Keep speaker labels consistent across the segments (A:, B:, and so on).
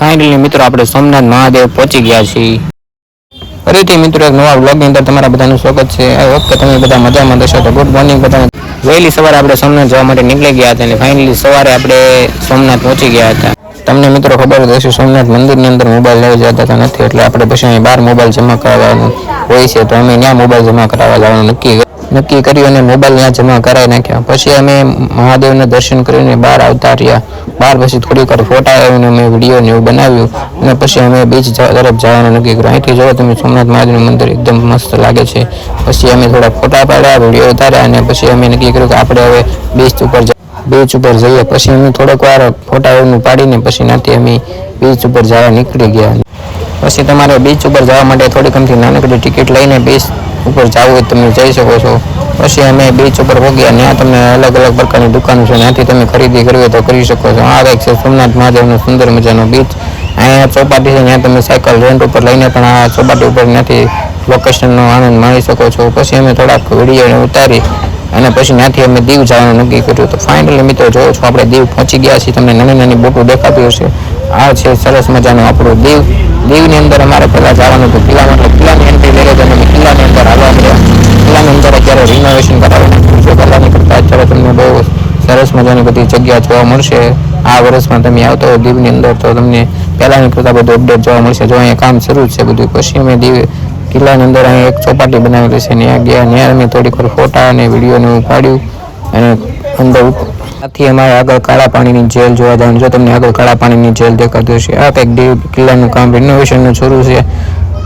A: Finally મિત્રો, આપણે સોમનાથ મહાદેવ પહોંચી ગયા છીએ. ફરીથી મિત્રો, એક નવા બ્લોગની અંદર તમારા બધાનું સ્વાગત છે. આઈ તમે બધા મજામાં હશો તો ગુડ મોર્નિંગ બધા વહેલી સવારે આપણે સોમનાથ જવા માટે નીકળી ગયા હતા અને ફાઇનલી સવારે આપણે સોમનાથ પહોંચી ગયા હતા. તમને મિત્રો ખબર હશે, સોમનાથ મંદિરની અંદર મોબાઈલ લઈ જતા નથી, એટલે આપણે પછી અહીં બહાર મોબાઈલ જમા કરાવવાનું હોય છે, તો અમે ત્યાં મોબાઈલ જમા કરાવવા જવાનું નક્કી. નક્કી કર્યું અને મોબાઈલ ત્યાં જમા કરાવી નાખ્યા. પછી અમે મહાદેવના દર્શન કરીને બહાર આવતા રહ્યા. બહાર પછી થોડીક વાર ફોટા આવ્યો અમે વીડિયો ને એવું બનાવ્યું. અને પછી અમે બીચ તરફ જવાનું નક્કી કર્યું. અહીંથી જોવો તમે સોમનાથ મહાદેવનું મંદિર એકદમ મસ્ત લાગે છે. પછી અમે થોડા ફોટા પાડ્યા વીડિયો ઉતાર્યા અને પછી અમે નક્કી કર્યું કે આપણે હવે બીચ ઉપર બીચ ઉપર જઈએ. પછી અમે થોડોક વાર ફોટા એવું પાડીને પછી નાથી અમે બીચ ઉપર જવા નીકળી ગયા. પછી તમારે બીચ ઉપર જવા માટે થોડીક અમથી નાનકડી ટિકિટ લઈને બીચ ઉપર જવું હોય તમે જઈ શકો છો. પછી અમે બીચ ઉપર પહોંચ્યા ત્યાં તમને અલગ અલગ પ્રકારની દુકાનો છે. ત્યાંથી તમે ખરીદી કરવી હોય તો કરી શકો છો. આ એક છે સોમનાથ મહાદેવનો સુંદર મજાનો બીચ અહીંયા ચોપાટી છે, ત્યાં તમે સાયકલ રેન્ટ ઉપર લઈને પણ આ ચોપાટી ઉપર ત્યાંથી લોકેશનનો આનંદ માણી શકો છો. પછી અમે થોડાક વીડિયો ઉતારી અને પછી ત્યાંથી અમે દીવ જવાનું નક્કી કર્યું. તો ફાઇનલી મિત્રો જોવો છો, આપણે દીવ પહોંચી ગયા છીએ. તમને નાની નાની બોટો દેખાતી હશે. આ છે સરસ મજાનું આપણું દીવ. દીવની અંદર અમારે પહેલાં જવાનું હતું કિલ્લામાં એટલે કિલ્લાની એન્ટ્રી લઈ લીધી અને અમે કિલ્લાની અંદર આવવા મળ્યા અત્યારે રિનોવેશન કરાવી. પૂછો કરવાની કરતાં અત્યારે તમને બહુ સરસ મજાની બધી જગ્યા જોવા મળશે. આ વર્ષમાં તમે આવતો દીવની અંદર તો તમને પહેલાંની કરતાં બધું અપડેટ જોવા મળશે. જો અહીંયા કામ શરૂ છે બધું, પછી અમે દીવ કિલ્લાની અંદર અહીં એક ચોપાટી બનાવેલી છે ત્યાં ગયા ત્યાં અમે થોડીક ફોટા અને વિડીયોને એવું પાડ્યું અને અંદર આથી અમારે આગળ કાળા પાણીની જેલ જોવા જવાનું જો તમને આગળ કાળા પાણીની જેલ દેખાતું હશે, આ કંઈક દીવ કિલ્લાનું કામ રિનોવેશનનું શરૂ છે.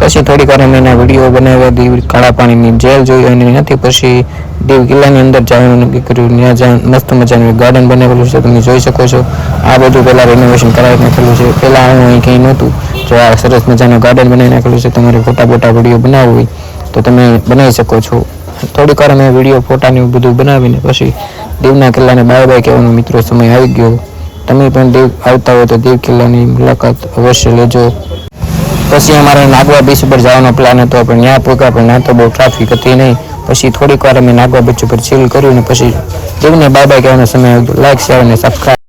A: પછી થોડીક વાર અમે એના વીડિયો બનાવ્યા, દીવ કાળા પાણીની જેલ જોઈ અને એનાથી પછી દીવ કિલ્લાની અંદર જવાનું નક્કી કર્યું ત્યાં મસ્ત મજાનું ગાર્ડન બનાવેલું છે, તમે જોઈ શકો છો. આ બધું પહેલાં રિનોવેશન કરાવી નાખેલું છે. પહેલાં હું અહીં કંઈ નહોતું. જો આ સરસ મજાનું ગાર્ડન બનાવી નાખેલું છે, તમારે ફોટા બોટા વીડિયો બનાવવું હોય તો તમે બનાવી શકો છો. થોડીક વાર અમે વીડિયો ફોટાને બધું બનાવીને પછી દીવના કિલ્લાને બાય બાય કહેવાનો મિત્રો સમય આવી ગયો. તમે પણ દીવ આવતા હોય તો દીવ કિલ્લાની મુલાકાત અવશ્ય લેજો. પછી અમારે નાગવા બીચ ઉપર જવાનો પ્લાન હતો, પણ ત્યાં પહોંચ્યા પણ ત્યાં તો બહુ ટ્રાફિક હતી નહીં. પછી થોડીક વાર અમે નાગવા બીચ ઉપર ચીલ કર્યું ને પછી જેમને બાય બાય કહેવાનો સમય લાઈક શેર અને સબસ્ક્રાઈબ